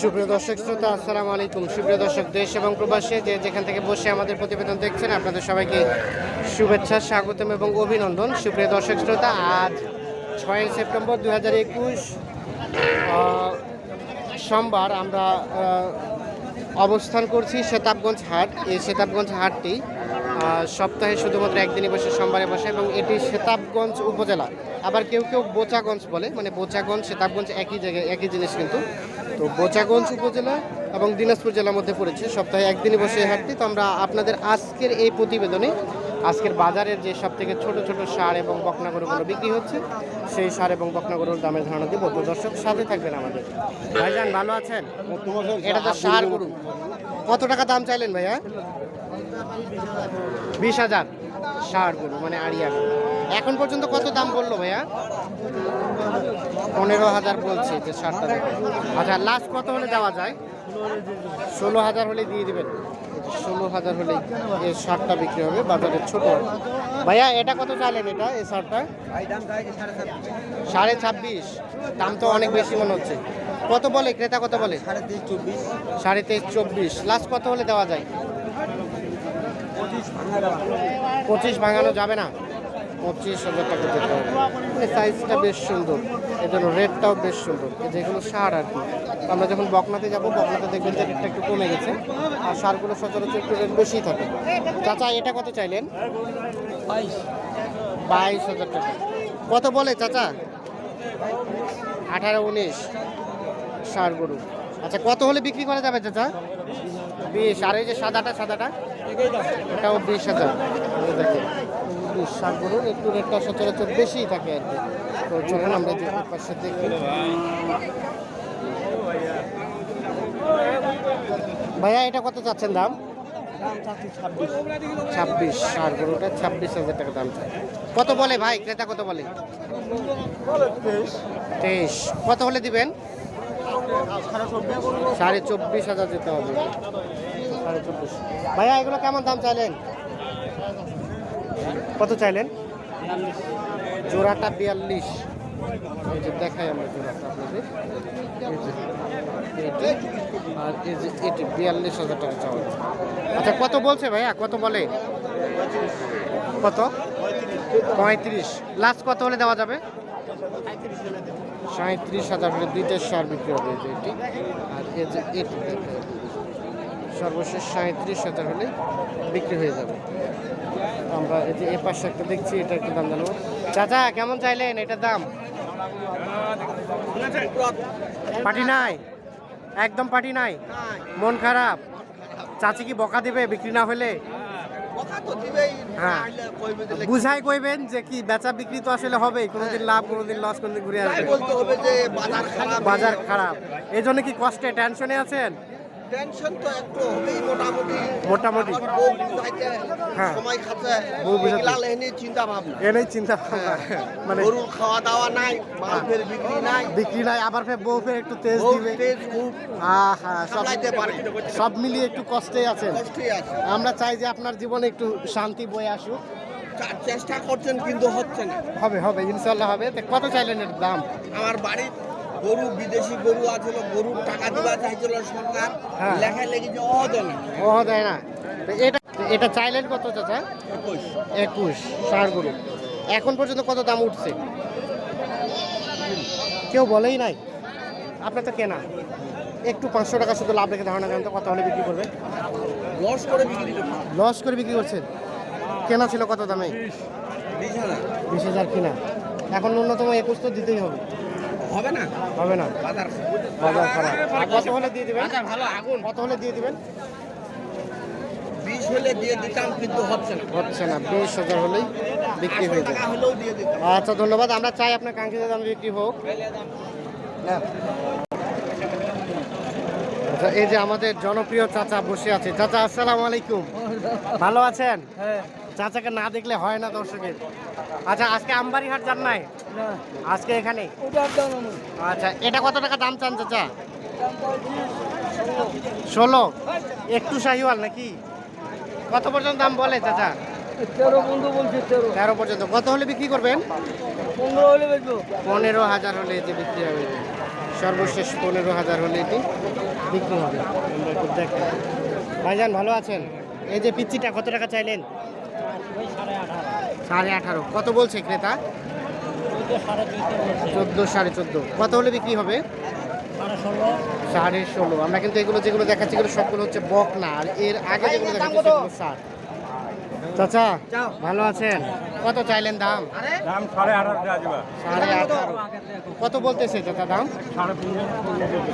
সুপ্রিয় দর্শক শ্রোতা, আসসালামু আলাইকুম। সুপ্রিয় দর্শক, দেশ এবং প্রবাসে যে যেখান থেকে বসে আমাদের প্রতিবেদন দেখছেন, আপনাদের সবাইকে শুভেচ্ছা, স্বাগতম এবং অভিনন্দন। সুপ্রিয় দর্শক শ্রোতা, আজ ছয় সেপ্টেম্বর দু হাজার একুশ সোমবার আমরা অবস্থান করছি সেতাবগঞ্জ হাট। এই সেতাবগঞ্জ হাটটি সপ্তাহে শুধুমাত্র একদিনই বসে সোমবারে বসে এবং এটি সেতাবগঞ্জ উপজেলা। আবার কেউ কেউ বোচাগঞ্জ বলে মানে বোচাগঞ্জ সেতাবগঞ্জ একই জায়গায় একই জিনিস কিন্তু। তো বোচাগঞ্জ উপজেলা এবং দিনাজপুর জেলার মধ্যে পড়েছে। সপ্তাহে একদিনই বসে হাটটি। তো আমরা আপনাদের আজকের এই প্রতিবেদনে আজকের বাজারের যে সব থেকে ছোট ছোট সার এবং বকনা গরুগুলো বিক্রি হচ্ছে সেই সার এবং বকনা গরুর দামের ধারণা দিব। তো দর্শক সাথে থাকবেন আমাদের। ভাইজান ভালো আছেন? এটা তো সার গরু। কত টাকা দাম চাইলেন ভাইয়া? বিশ হাজার। ষাট গরু মানে আড়িয়া এখন পর্যন্ত কত দাম বলল ভাইয়া? পনেরো হাজার বলছে যে ষাটটা আচ্ছা লাস্ট কত হলে দেওয়া যায়? ষোলো হাজার হলে দিয়ে দেবেন। ষোলো হাজার হলে এই শার্টটা বিক্রি হবে বাজারে ছোট। ভাইয়া এটা কত চাইলেন এটা এই শার্টটা সাড়ে ছাব্বিশ। দাম তো অনেক বেশি মনে হচ্ছে। কত বলে ক্রেতা কত বলে? সাড়ে তেইশ চব্বিশ। সাড়ে তেইশ চব্বিশ। লাস্ট কত হলে দেওয়া যায়? পঁচিশ ভাঙানো যাবে না। পঁচিশ হাজার টাকা দিতে হবে। এই সাইজটা বেশ সুন্দর। এই জন্য রেটটাও বেশ সুন্দর। যেগুলো সার আর কি। আমরা যখন বকনাতে যাব, বকনাতে দেখবেন যে রেটটা একটু কমে গেছে। আর সারগুলো সচরাচর একটু রেট বেশি থাকে। চাচা, এটা কত চাইলেন? বাইশ হাজার টাকা। কত বলে চাচা? আঠারো, উনিশ। সার গরু আচ্ছা কত হলে বিক্রি করা যাবে চাচা? বিশ। আর এই যে সাদাটা সাদাটা? এটাও বিশ হাজার। দেখেন একটু রেটটা সচরাচর বেশিই থাকে আর কি। তো চলুন আমরা যে পাশে দেখি। ভাইয়া, এটা কত চাচ্ছেন দাম? ছাব্বিশ। সার গরুটা ছাব্বিশ হাজার টাকা দাম কত বলে ভাই? ক্রেতা কত বলে? তেইশ। কত হলে দিবেন? সাড়ে চব্বিশ হাজার যেতে হবে। ভাইয়া, এগুলো কেমন দাম চাইলেন? কত চাইলেন? জোড়াটা বিয়াল্লিশ। যে দেখাই আমরা জোড়াটা আর এই যে এটি বিয়াল্লিশ হাজার টাকা চাওয়া। আচ্ছা কত বলছে ভাইয়া? কত বলে? কত? পঁয়ত্রিশ। লাস্ট কত হলে দেওয়া যাবে? সাঁত্রিশ হাজার দুইটা সার বিক্রি হবে এটি। আর এই যে এটি। সর্বশেষ সাঁত্রিশ হাজার হলে বিক্রি হয়ে যাবে। আমরা এই যে এ পাশে একটা দেখছি এটা একটু দাম জানব। চাচা কেমন চাইলেন? এটার দাম? পার্টি নাই। একদম পার্টি নাই। মন খারাপ। চাচি কি বকা দিবে বিক্রি না হলে? হ্যাঁ। বুঝাই কইবেন যে কি বেচা বিক্রি তো আসলে হবেই। কোনোদিন লাভ কোনোদিন লস কোনোদিন ঘুরে আসবে। বলতে যে বাজার বাজার খারাপ। এই জন্য কি কষ্টে টেনশনে আছেন? টেনশন তো একটু হবেই মোটামুটি। মোটামুটি। বউ বুঝাইতে হ্যাঁ। সময় খাচ্ছে। বউ চিন্তা ভাবনা চিন্তা ভাবনা। মানে গরুর খাওয়া দাওয়া নাই মাছের বিক্রি নাই। বিক্রি নাই আবার ফের বউ ফের একটু তেজ দিবে। তেজ খুব আহা সব সামলাইতে পারে। সব মিলিয়ে একটু কষ্টে আছেন। কষ্টই আছে। আমরা চাই যে আপনার জীবনে একটু শান্তি বয়ে আসুক। চেষ্টা করছেন কিন্তু হচ্ছে না। হবে হবে ইনশাল্লাহ হবে। কত চাইলেন এর দাম? আমার বাড়ির গরু বিদেশি গরু আছিল গরুর টাকা দিবা চাইছিল সরকার। হ্যাঁ। লেখা লেগে যে ও দেয় না। ও দেয় না। এটা এটা চাইলেন কত চাচা? একুশ। একুশ ষাট গরু। এখন পর্যন্ত কত দাম উঠছে? কেউ বলেই নাই। আপনার তো কেনা। একটু পাঁচশো টাকা শুধু লাভ রেখে ধারণা জানতো কত হলে বিক্রি করবে? লস করে বিক্রি লস করে বিক্রি করছেন? কেনা ছিল কত দামে? বিশ হাজার। বিশ হাজার কিনা। এখন ন্যূনতম একুশ তো দিতেই হবে। হবে না? হবে না। বাজার বাজার খারাপ। কত হলে দিয়ে দিবেন? বাজার ভালো আগুন। কত হলে দিয়ে দিবেন? বিশ হলে দিয়ে দিতাম কিন্তু হচ্ছে না। হচ্ছে না। বিশ হাজার হলেই বিক্রি হয়ে যাবে। আচ্ছা ধন্যবাদ। আমরা চাই আপনার কাঙ্ক্ষিত দাম বিক্রি হোক। না। আচ্ছা এই যে আমাদের জনপ্রিয় চাচা বসে আছে। চাচা আসসালামু আলাইকুম। ভালো আছেন? চাচাকে না দেখলে হয় না দর্শকের। আচ্ছা আজকে আমবাড়ি হাট যান নাই? আজকে এখানে? আচ্ছা এটা কত টাকা দাম চান চাচা? ষোলো। একটু শাহিওয়াল নাকি? কত পর্যন্ত দাম বলে চাচা? তেরো বন্ধু বলছি তেরো। তেরো পর্যন্ত। কত হলে বিক্রি করবেন? পনেরো হলে বেচবো। পনেরো হাজার হলে যে বিক্রি হবে। সর্বশেষ পনেরো হাজার হলে এটি বিক্রি হবে। ভাইজান ভালো আছেন? এই যে পিচ্চিটা কত টাকা চাইলেন? সাড়ে আঠারো। কত বলছে ক্রেতা? চোদ্দ সাড়ে চোদ্দ। কত হলে বিক্রি হবে? সাড়ে ষোলো। আমরা কিন্তু এগুলো যেগুলো দেখাচ্ছি এগুলো সবগুলো হচ্ছে বক না। আর এর আগে যেগুলো দেখাচ্ছি সেগুলো ষাট। চাচা ভালো আছেন? কত চাইলেন দাম? দাম সাড়ে আঠারো সাড়ে আঠারো কত বলতেছে চাচা দাম?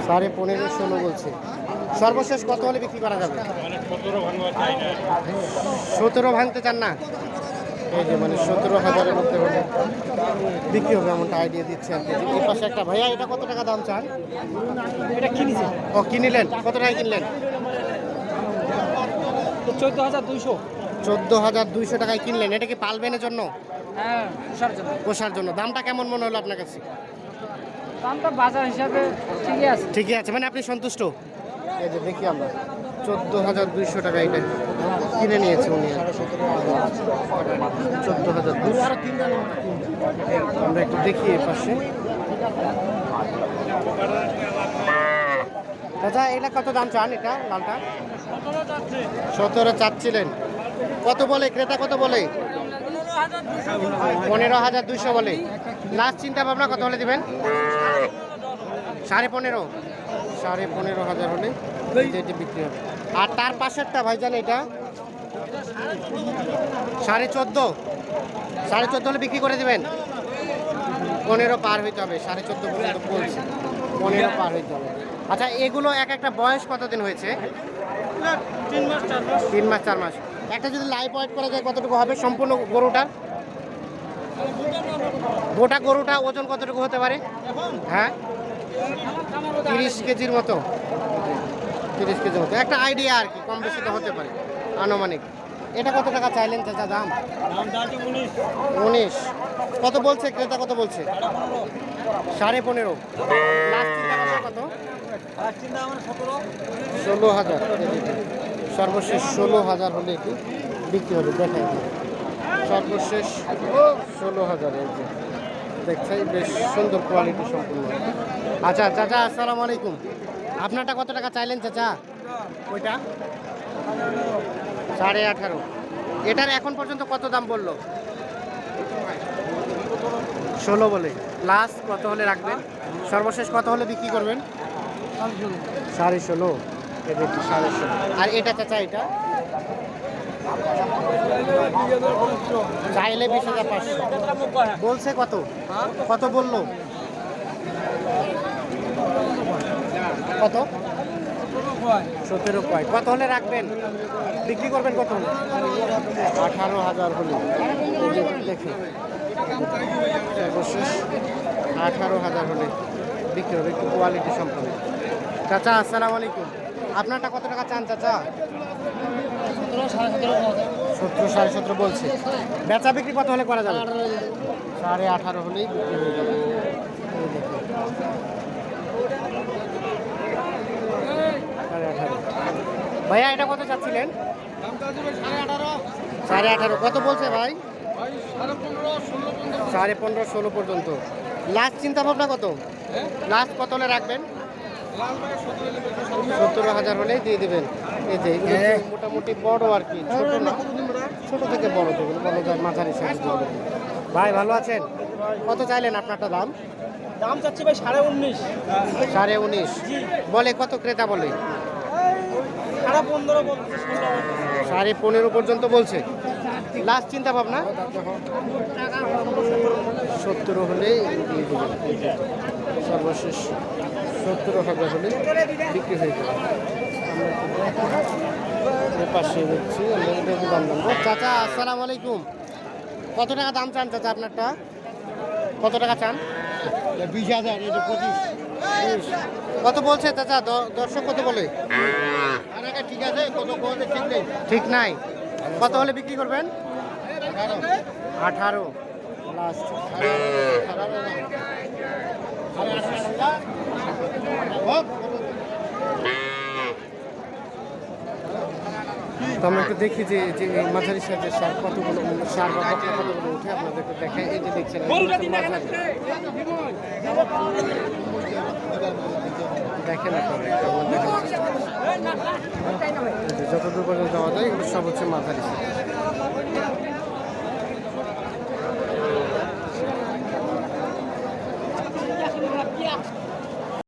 সাড়ে পনেরো ষোলো বলছে। সর্বশেষ কত হলে বিক্রি করা যাবে? মানে সতেরো ভাঙতে চান না? এই যে মানে সতেরো হাজারের মধ্যে হলে বিক্রি হবে এমনটা আইডিয়া দিচ্ছে আর কি। এই পাশে একটা ভাইয়া এটা কত টাকা দাম চান? এটা কিনেছে। ও কিনিলেন? কত টাকা কিনলেন? চোদ্দ হাজার দুইশো। চোদ্দ হাজার দুইশো টাকায় কিনলেন। এটা কি পালবেনের জন্য হ্যাঁ পোষার জন্য। পোষার জন্য। দামটা কেমন মনে হলো আপনার কাছে? দামটা বাজার হিসাবে ঠিকই আছে। ঠিকই আছে। মানে আপনি সন্তুষ্ট? এই যে দেখি আমরা। চোদ্দ হাজার দুইশো টাকা এটা। কিনে নিয়েছে উনি। চোদ্দ হাজার আমরা একটু দেখি এর পাশে। দাদা এটা কত দাম চান এটা লালটা? সতেরো চাচ্ছিলেন। কত বলে? ক্রেতা কত বলে? পনেরো হাজার দুইশো বলে। লাস্ট চিন্তা ভাবনা কত হলে দিবেন? সাড়ে পনেরো। সাড়ে পনেরো হাজার হলে বিক্রি হবে। আর তার পাশেরটা ভাইজান এটা? সাড়ে চোদ্দ। সাড়ে চোদ্দ হলে বিক্রি করে দেবেন? পনেরো পার হইতে হবে সাড়ে চোদ্দ পর্যন্ত বলছে পনেরো পার হইতে হবে। আচ্ছা এগুলো এক একটা বয়স কতদিন হয়েছে? তিন মাস চার মাস। একটা যদি লাইভ ওয়েট করা যায় কতটুকু হবে? সম্পূর্ণ গরুটার? গোটা গরুটা ওজন কতটুকু হতে পারে? হ্যাঁ? তিরিশ কেজির মতো। তিরিশ কেজির মতো। একটা আইডিয়া আর কি কম বেশি তো হতে পারে। আনুমানিক। এটা কত টাকা চাইলেন চাচা দাম? উনিশ। কত বলছে? ক্রেতা কত বলছে? সাড়ে পনেরো। কত? ষোলো হাজার। সর্বশেষ ষোলো হাজার হলে এটি বিক্রি হবে দেখাই দিই। সর্বশেষ ষোলো হাজার দেখছাই বেশ সুন্দর কোয়ালিটি সম্পূর্ণ। আচ্ছা চাচা আসসালামু আলাইকুম। আপনারটা কত টাকা চাইলেন চাচা? ওইটা? সাড়ে আঠারো। এটার এখন পর্যন্ত কত দাম বলল ষোলো বলে। লাস্ট কত হলে রাখবেন? সর্বশেষ কত হলে বিক্রি করবেন? সাড়ে ষোলো। সাড়ে ষোলো? আর এটা চাচা, এটা? চাইলে বিশ হাজার পাঁচশো। বলছে কত? কত বলল? কত? সতেরো কয়। কত হলে রাখবেন? বিক্রি করবেন কত হলে? আঠারো হাজার হলে। দেখি সর্বশেষ আঠারো হাজার হলে বিক্রি হবে একটু কোয়ালিটি সম্পন্ন। চাচা আসসালামু আলাইকুম। আপনারটা কত টাকা চান চাচা? সতেরো সাড়ে সতেরো বলছে। বেচা বিক্রি কত হলে করা যাবে? সাড়ে আঠারো হলেই বিক্রি হয়ে যাবে এই দেখুন। সাড়ে আঠারো ভাইয়া এটা কত চাচ্ছিলেন? সাড়ে আঠারো। কত বলছে ভাই? সাড়ে পনেরো ষোলো পর্যন্ত। লাস্ট চিন্তা ভাবনা কত? লাস্ট কত হলে রাখবেন? সত্তর হাজার হলে দিয়ে দেবেন। এই যে মোটামুটি বড় আর কি। ছোট না। ছোট থেকে বড় যেগুলো বড় যায় মাঝারি সাইজ ভাই ভালো আছেন? কত চাইলেন আপনারটা দাম? দাম চাচ্ছি ভাই সাড়ে উনিশ। সাড়ে উনিশ। বলে কত ক্রেতা বলে? সাড়ে পনেরো পর্যন্ত বলছে। লাস্ট চিন্তা ভাবনা সত্তর হলে সর্বশেষ সত্তর হাজার হলে বিক্রি হয়ে যাবে। পাশে দেখছি আমরা এটা দাম জানব। চাচা আসসালামু আলাইকুম। কত টাকা দাম চান চাচা আপনারটা? কত টাকা চান? বিশ হাজার পঁচিশ। কত বলছে চাচা? দ- দর্শক কত বলে? ঠিক আছে কত বলতে ঠিক নেই ঠিক নাই কত হলে বিক্রি করবেন আঠারো লাস্ট তো আমরা একটু দেখি যে মাঝারি সাইজের সার কতগুলো, সার বা কতগুলো উঠে আপনাদেরকে দেখাই এই যে দেখছেন দেখেন যতদূর পর্যন্ত যাওয়া যায়, এগুলো সব হচ্ছে মাঝারি হিসাব